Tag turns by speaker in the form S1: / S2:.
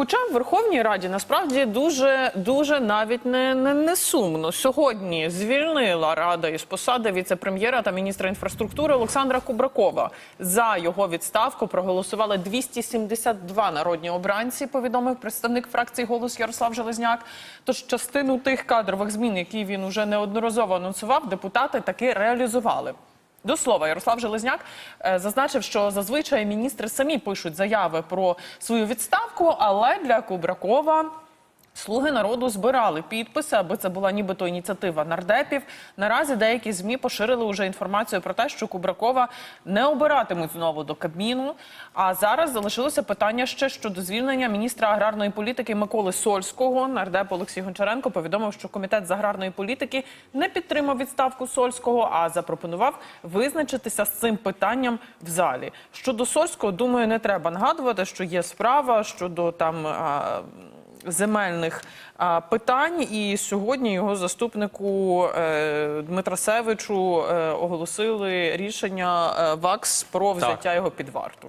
S1: Хоча в Верховній Раді насправді дуже дуже навіть не, не, не сумно. Сьогодні звільнила рада із посади віце-прем'єра та міністра інфраструктури Олександра Кубракова. За його відставку проголосували 272 народні обранці. Повідомив представник фракції голос Ярослав Железняк. Тож частину тих кадрових змін, які він уже неодноразово анонсував, депутати таки реалізували. До слова, Ярослав Железняк е, зазначив, що зазвичай міністри самі пишуть заяви про свою відставку, але для Кубракова слуги народу збирали підписи, аби це була нібито ініціатива нардепів. Наразі деякі змі поширили уже інформацію про те, що Кубракова не обиратимуть знову до Кабміну. А зараз залишилося питання ще щодо звільнення міністра аграрної політики Миколи Сольського. Нардеп Олексій Гончаренко повідомив, що комітет з аграрної політики не підтримав відставку Сольського, а запропонував визначитися з цим питанням в залі. Щодо Сольського, думаю, не треба нагадувати, що є справа щодо там. а, земельних а, питань, і сьогодні його заступнику е, Дмитра Севичу е, оголосили рішення е, ВАКС про взяття його під варту.